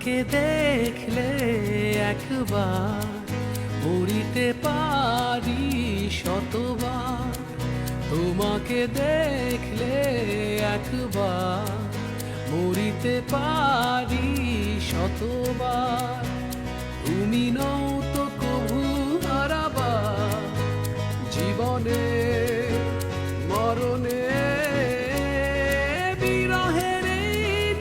তোমাকে দেখলে একবার মরিতে পারি শতবার তোমাকে দেখলে একবার। মরিতে পারি শতবার। তুমি নও তো কভু হারাবার। জীবনে, মরণে, বিরহের এই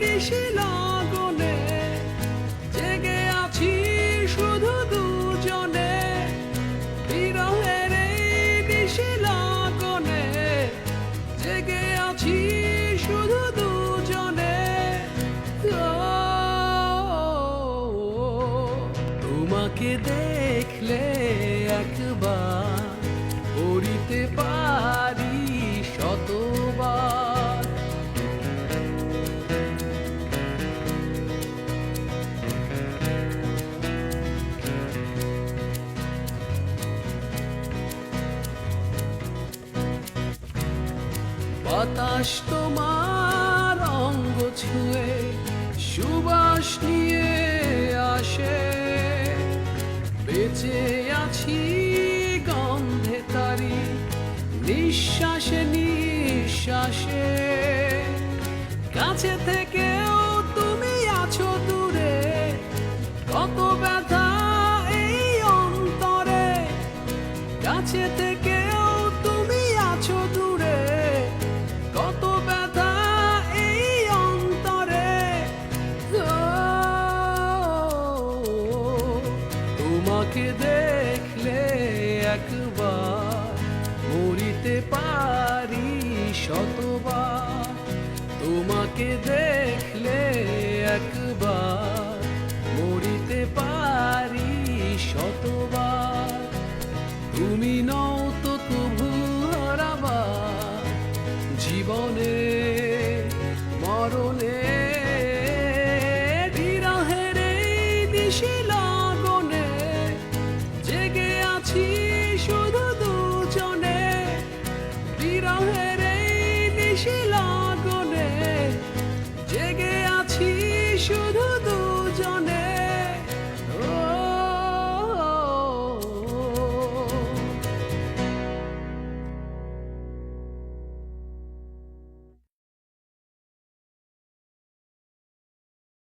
তোমাকে দেখলে একবার পড়িতে পারি শতবার। বাতাস তোমার অঙ্গ ছুঁয়ে সুবাস নিয়ে বেঁচে আছি গন্ধে তারি নিঃশ্বাসে নিঃশ্বাসে কাছে একবার মরিতে পারি শতবার। তোমাকে দেখলে একবার মরিতে পারি শতবার। তুমি নও তো তবু জীবনের